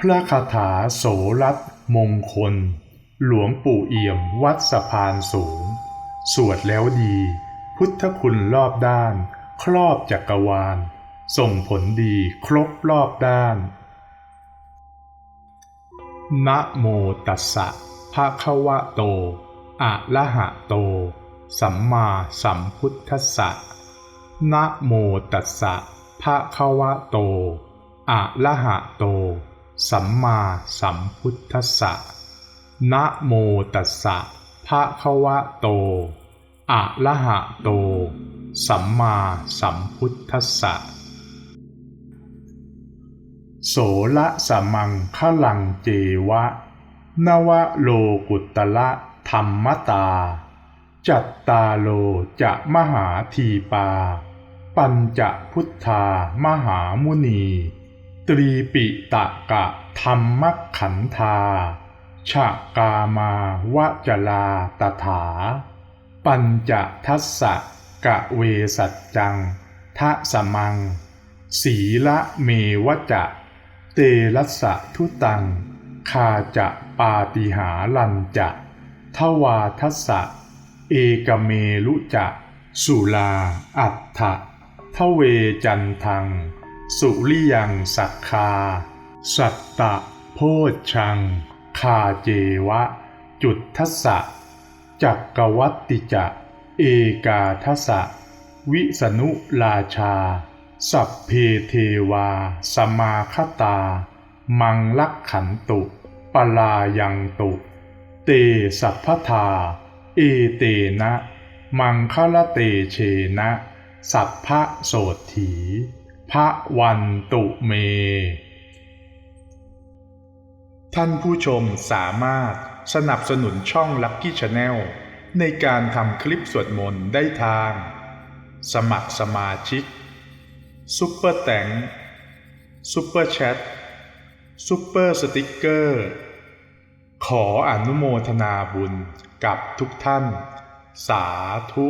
พระคาถาโสรัตมงคล หลวงปู่เอี่ยมวัดสะพานสูง สวดแล้วดี พุทธคุณรอบด้าน ครอบจักรวาล ส่งผลดีครบรอบด้าน นะโมตัสสะภะคะวะโต อะระหะโต สัมมาสัมพุทธัสสะนะโมตัสสะภะคะวะโต อะระหะโต สัมมาสัมพุทธัสสะ นะโมตัสสะ ภะคะวะโต อะระหะโต สัมมาสัมพุทธัสสะ โสละสมังขลังเจวะ นวโลกุตละธรรมตา จัตตาโลจะมหาทีปา ปัญจพุทธามหามุนี ตรีปิตะกะธรรมขันธาชะกามาวจลาตถา ปัญจทัสสะกะเวสัจจังทะสมังสีละเมวจะ เตรัสสะทุตัง คาจะปาติหาลันจะทวาทัสสะ เอกเมลุจะ สุลาอัฏฐะทเวจันทัง สุริยังสักคา สัตตะโพชัง คาเจวะ จุดทัสสะจักกวัตติจะ เอกาทัสสะวิสนุราชา สัพเพเทวา สมาคตา มังลักขันตุ ปลายังตุ เตสัพพทา เอเตนะ มังคละเตเชนะ สัพพะโสถี พระวันตุเม ท่านผู้ชมสามารถสนับสนุนช่อง Lucky Channel ในการทำคลิปสวดมนต์ได้ทาง สมัครสมาชิกซุปเปอร์แตงซุปเปอร์แชทซุปเปอร์สติกเกอร์ ขออนุโมทนาบุญกับทุกท่าน สาธุ